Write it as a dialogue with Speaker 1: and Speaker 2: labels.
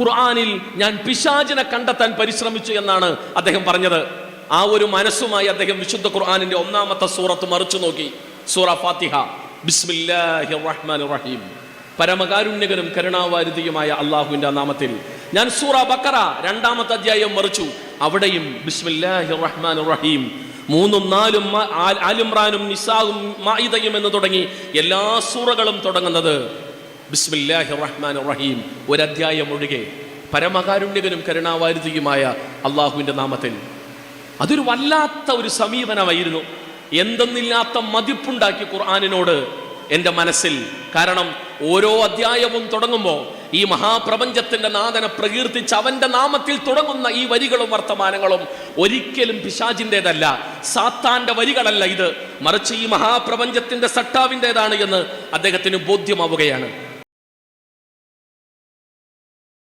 Speaker 1: ഖുർആനിൽ ഞാൻ പിശാചിനെ കണ്ടെത്താൻ പരിശ്രമിച്ചു എന്നാണ് അദ്ദേഹം പറഞ്ഞത്. ആ ഒരു മനസ്സുമായി അദ്ദേഹം വിശുദ്ധ ഖുർആാനിന്റെ ഒന്നാമത്തെ സൂറത്ത് മറിച്ചു നോക്കി. സൂറ ഫാത്തിഹ. ബിസ്മില്ലാഹിർ റഹ്മാനിർ റഹീം പരമകാരുണ്യകനും കരുണാവാരിതിയുമായ അള്ളാഹുവിന്റെ നാമത്തിൽ ഞാൻ സൂറ ബക്കറ രണ്ടാമത്തെ അധ്യായം മറിച്ചു. അവിടെയും ബിസ്മില്ലാഹിർ റഹ്മാനിർ റഹീം മൂന്നും നാലും അലിമ്രാനും നിസാവും മായിദയും എന്ന് തുടങ്ങി എല്ലാ സൂറകളും തുടങ്ങുന്നത് ബിസ്മില്ലാഹി റഹ്മാൻ റഹീം ഒരധ്യായം ഒഴികെ. പരമകാരുണ്യകനും കരുണാവാരുതിയുമായ അള്ളാഹുവിന്റെ നാമത്തിൽ. അതൊരു വല്ലാത്ത ഒരു സമീപനമായിരുന്നു. എന്തെന്നില്ലാത്ത മതിപ്പുണ്ടാക്കി ഖുർആാനിനോട് എന്റെ മനസ്സിൽ. കാരണം ഓരോ അധ്യായവും തുടങ്ങുമ്പോൾ ഈ മഹാപ്രപഞ്ചത്തിന്റെ നാഥനെ പ്രകീർത്തിച്ച് അവന്റെ നാമത്തിൽ തുടങ്ങുന്ന ഈ വരികളും വർത്തമാനങ്ങളും ഒരിക്കലും പിശാചിന്റെതല്ല. സാത്താന്റെ വരികളല്ല ഇത്. മറിച്ച് ഈ മഹാപ്രപഞ്ചത്തിന്റെ സട്ടാവിന്റെതാണ് എന്ന് അദ്ദേഹത്തിന് ബോധ്യമാവുകയാണ്.